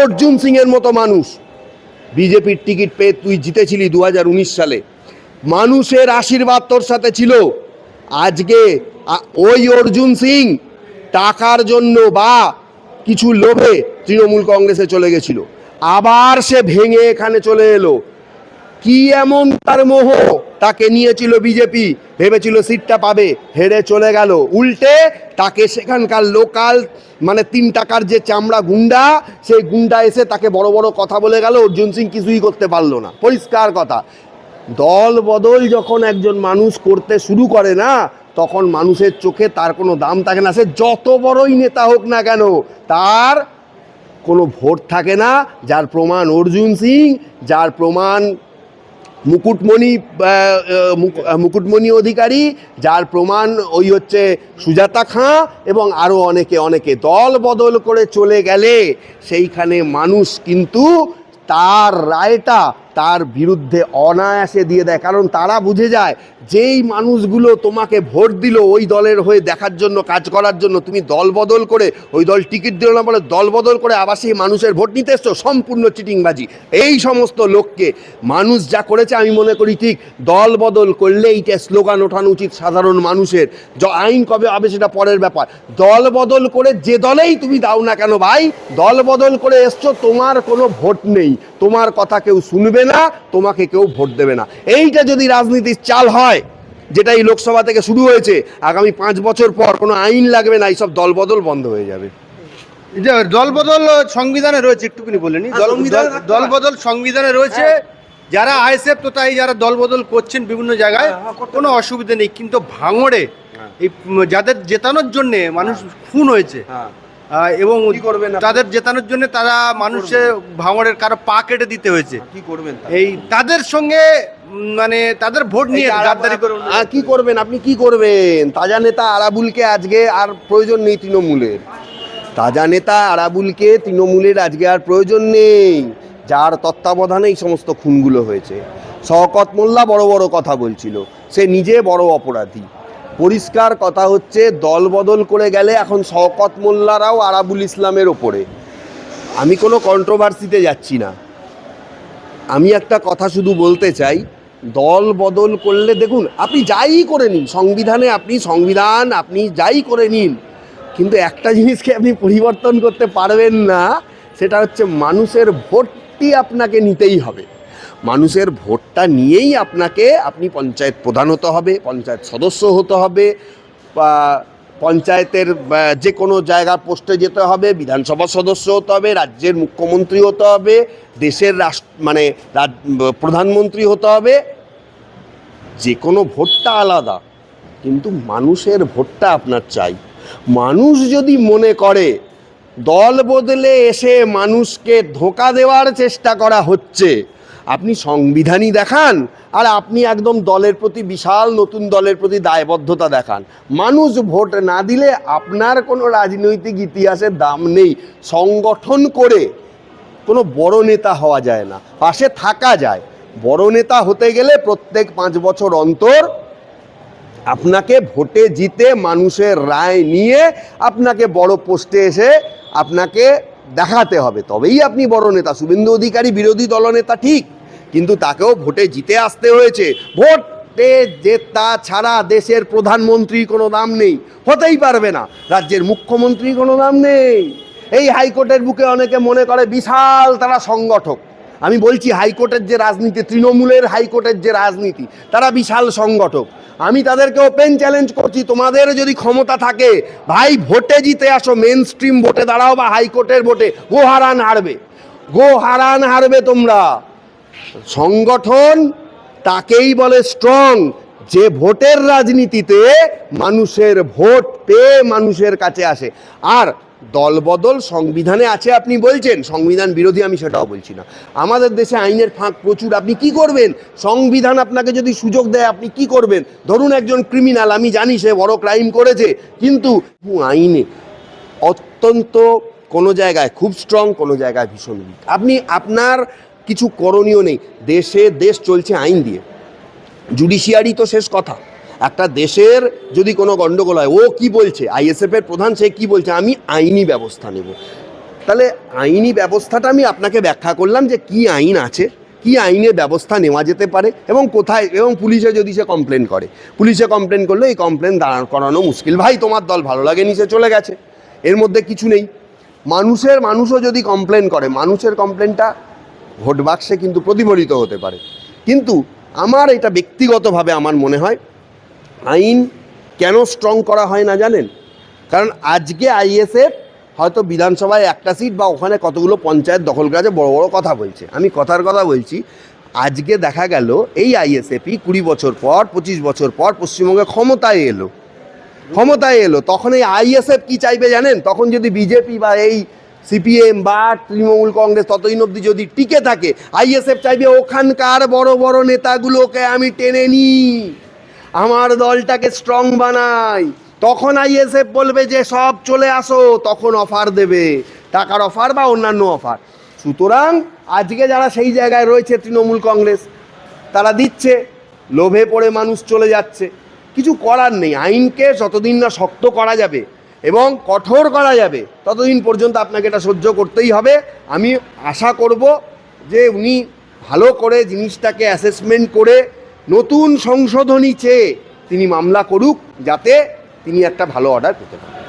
অর্জুন সিং এর মতো মানুষ। বিজেপির টিকিট পেয়ে তুই জিতেছিলি দু হাজার উনিশ সালে। মানুষের আশীর্বাদ তোর সাথে ছিল। আজকে ওই অর্জুন সিং টাকার জন্য বা কিছু লোভে তৃণমূল কংগ্রেসে চলে গেছিল। আবার সে ভেঙে এখানে চলে এলো। কি এমন তার মোহ? তাকে নিয়েছিল বিজেপি, ভেবেছিল সিটটা পাবে, হেরে চলে গেল। উল্টে তাকে সেখানকার লোকাল মানে তিন টাকার যে চামড়া গুন্ডা, সেই গুন্ডা এসে তাকে বড় বড় কথা বলে গেল, অর্জুন সিং কিছুই করতে পারল না। পরিষ্কার কথা। দল বদল যখন একজন মানুষ করতে শুরু করে না, তখন মানুষের চোখে তার কোনো দাম থাকে না। সে যত বড়ই নেতা হোক না কেন, তার কোনো ভোট থাকে না, যার প্রমাণ অর্জুন সিং, যার প্রমাণ মুকুটমণি মুকুটমণি অধিকারী, যার প্রমাণ ওই হচ্ছে সুজাতা খাঁ এবং আরও অনেকে অনেকে দল বদল করে চলে গেলে সেইখানে মানুষ কিন্তু তার রায়টা তার বিরুদ্ধে অনায়াসে দিয়ে দেয়। কারণ তারা বুঝে যায়, যেই মানুষগুলো তোমাকে ভোট দিল ওই দলের হয়ে দেখার জন্য, কাজ করার জন্য, তুমি দল বদল করে, ওই দল টিকিট দিল না বলে দল বদল করে আবার সেই মানুষের ভোট নিতে এসছো, সম্পূর্ণ চিটিংবাজি। এই সমস্ত লোককে, মানুষ যা করেছে আমি মনে করি ঠিক, দল বদল করলে এইটা স্লোগান ওঠানো উচিত সাধারণ মানুষের। য, আইন কবে হবে সেটা পরের ব্যাপার। দল বদল করে যে দলেই তুমি দাও না কেন ভাই, দল বদল করে এসছো, তোমার কোনো ভোট নেই। তোমার কথা কেউ শুনবে না। তোমাকে কেউ ভোট দেবে না। এইটা যদি রাজনীতির চাল হয় যেটা এই লোকসভা থেকে শুরু হয়েছে আগামী পাঁচ বছর পর কোনো আইন লাগবে না এইসব দল বদল বন্ধ হয়ে যাবে। দলবদল সংবিধানে রয়েছে একটুখানি বলে নি। হ্যাঁ, দলবদল সংবিধানে রয়েছে। যারা আইএসএফ তো তাই যারা দলবদল করছেন বিভিন্ন জায়গায় হ্যাঁ, হ্যাঁ, কোনো অসুবিধা নেই। কিন্তু ভাঙড়ে এই যাদের জেতানোর জন্য মানুষ খুন হয়েছে হ্যাঁ। এবং করবেন? তাদের জেতানোর জন্য তারা মানুষের ভাঙড়ের কারও পা কেটে দিতে হয়েছে। কি করবেন এই তাদের সঙ্গে মানে তাদের ভোট নিয়ে গাদ্দারি করে আর কি করবেন? আপনি কি করবেন? তাজা নেতা আরাবুলকে আজকে আর প্রয়োজন নেই তৃণমূলের। তাজা নেতা আরাবুলকে তৃণমূলের আজকে আর প্রয়োজন নেই। যার তত্ত্বাবধানে এই সমস্ত খুনগুলো হয়েছে। শওকত মোল্লা বড় বড় কথা বলছিল। সে নিজে বড় অপরাধী। পরিষ্কার কথা হচ্ছে দল বদল করে গেলে এখন শওকত মোল্লারাও আরাবুল ইসলামের ওপরে। আমি কোনো কন্ট্রোভার্সিতে যাচ্ছি না। আমি একটা কথা শুধু বলতে চাই দল বদল করলে দেখুন, আপনি যাই করে নিন, সংবিধানে আপনি সংবিধান, আপনি যাই করে নিন, কিন্তু একটা জিনিসকে আপনি পরিবর্তন করতে পারবেন না, সেটা হচ্ছে মানুষের ভোটটি আপনাকে নিতেই হবে। মানুষের ভোটটা নিয়েই আপনাকে আপনি পঞ্চায়েত প্রধান হতে হবে, পঞ্চায়েত সদস্য হতে হবে, বা পঞ্চায়েতের যে কোনো জায়গা পোস্টে যেতে হবে, বিধানসভা সদস্য হতে হবে, রাজ্যের মুখ্যমন্ত্রী হতে হবে, দেশের রাষ্ট্র মানে প্রধানমন্ত্রী হতে হবে। যে কোনো ভোটটা আলাদা, কিন্তু মানুষের ভোটটা আপনার চাই। মানুষ যদি মনে করে দল বদলে এসে মানুষকে ধোঁকা দেওয়ার চেষ্টা করা হচ্ছে আপনি সংবিধানই দেখান আর আপনি একদম দলের প্রতি বিশাল নতুন দলের প্রতি দায়বদ্ধতা দেখান। মানুষ ভোট না দিলে আপনার কোনো রাজনৈতিক ইতিহাসের দাম নেই। সংগঠন করে কোনো বড় নেতা হওয়া যায় না, পাশে থাকা যায়। বড় নেতা হতে গেলে প্রত্যেক পাঁচ বছর অন্তর আপনাকে ভোটে জিতে মানুষের রায় নিয়ে আপনাকে বড় পোস্টে এসে আপনাকে দেখাতে হবে। তবেই আপনি বড় নেতা। শুভেন্দু অধিকারী বিরোধী দলনেতা ঠিক। কিন্তু তাকেও ভোটে জিতে আসতে হয়েছে। ভোটে জেতা ছাড়া দেশের প্রধানমন্ত্রীর কোনো দাম নেই। হতেই পারবে না। রাজ্যের মুখ্যমন্ত্রীর কোনো দাম নেই। এই হাইকোর্টের বুকে অনেকে মনে করে বিশাল তারা সংগঠক। আমি বলছি হাইকোর্টের যে রাজনীতি, তৃণমূলের হাইকোর্টের যে রাজনীতি, তারা বিশাল সংগঠক। আমি তাদেরকে ওপেন চ্যালেঞ্জ করছি, তোমাদের যদি ক্ষমতা থাকে, ভাই ভোটে জিতে আসো মেন স্ট্রিম ভোটে দাঁড়াও বা হাইকোর্টের ভোটে। গো হারান হারবে। গো হারান হারবে তোমরা। সংগঠন তাকেই বলে স্ট্রং যে ভোটের রাজনীতিতে মানুষের ভোট পেয়ে মানুষের কাছে আসে। আর দলবদল সংবিধানে আছে আপনি বলছেন, সংবিধান বিরোধী আমি সেটাও বলছি না। আমাদের দেশে আইনের ফাঁক প্রচুর, আপনি কি করবেন? সংবিধান আপনাকে যদি সুযোগ দেয়, আপনি কি করবেন? ধরুন একজন ক্রিমিনাল আমি জানি সে বড় ক্রাইম করেছে, কিন্তু আইনে অত্যন্ত কোনো জায়গায়, খুব স্ট্রং কোনো জায়গায় ভীষণ weak। আপনি আপনার কিছু করণীয় নেই। দেশে দেশ চলছে আইন দিয়ে। জুডিশিয়ারি তো শেষ কথা। একটা দেশের যদি কোনো গণ্ডগোল হয়, ও কি বলছে? আইএসএফ এর প্রধান, সে কি বলছে? আমি আইনি ব্যবস্থা নেব। তাহলে আইনি ব্যবস্থাটা আমি আপনাকে ব্যাখ্যা করলাম যে কি আইন আছে, কি আইনের ব্যবস্থা নেওয়া যেতে পারে এবং কোথায়, এবং পুলিশে যদি সে কমপ্লেন করে। পুলিশে কমপ্লেন করলে এই কমপ্লেন দাঁড় করানো মুশকিল। ভাই, তোমার দল ভালো লাগেনি, সে চলে গেছে। এর মধ্যে কিছু নেই। মানুষের, মানুষও যদি কমপ্লেন করে, মানুষের কমপ্লেনটা ভোট বাক্সে কিন্তু প্রতিফলিত হতে পারে। কিন্তু আমার এটা ব্যক্তিগতভাবে আমার মনে হয়, আইন কেন স্ট্রং করা হয় না জানেন? কারণ আজকে আইএসএফ হয়তো বিধানসভায় একটা সিট বা ওখানে কতগুলো পঞ্চায়েত দখল করেছে বড় বড় কথা বলছে। আমি কথার কথা বলছি, আজকে দেখা গেল এই আইএসএফই কুড়ি বছর পর, পঁচিশ বছর পর পশ্চিমবঙ্গে ক্ষমতায় এলো। ক্ষমতায় এলো, তখন এই আইএসএফ কি চাইবে জানেন? তখন যদি বিজেপি বা এই সিপিএম বা তৃণমূল কংগ্রেস ততদিন অবধি যদি টিকে থাকে আইএসএফ চাইবে ওখানকার বড় বড় নেতাগুলোকে আমি টেনে নিই। আমার দলটাকে স্ট্রং বানাই। তখন আইএসএফ বলবে যে, সব চলে আসো, তখন অফার দেবে। টাকার অফার বা অন্যান্য অফার সুতরাং আজকে যারা সেই জায়গায় রয়েছে তৃণমূল কংগ্রেস, তারা দিচ্ছে। লোভে পড়ে মানুষ চলে যাচ্ছে। কিছু করার নেই। আইনকে যতদিন না শক্ত করা যাবে এবং কঠোর করা যাবে। ততদিন পর্যন্ত আপনাকে এটা সহ্য করতেই হবে। আমি আশা করব যে উনি ভালো করে জিনিসটাকে অ্যাসেসমেন্ট করে নতুন সংশোধনী চেয়ে তিনি মামলা করুক, যাতে তিনি একটা ভালো অর্ডার পেতে পারেন।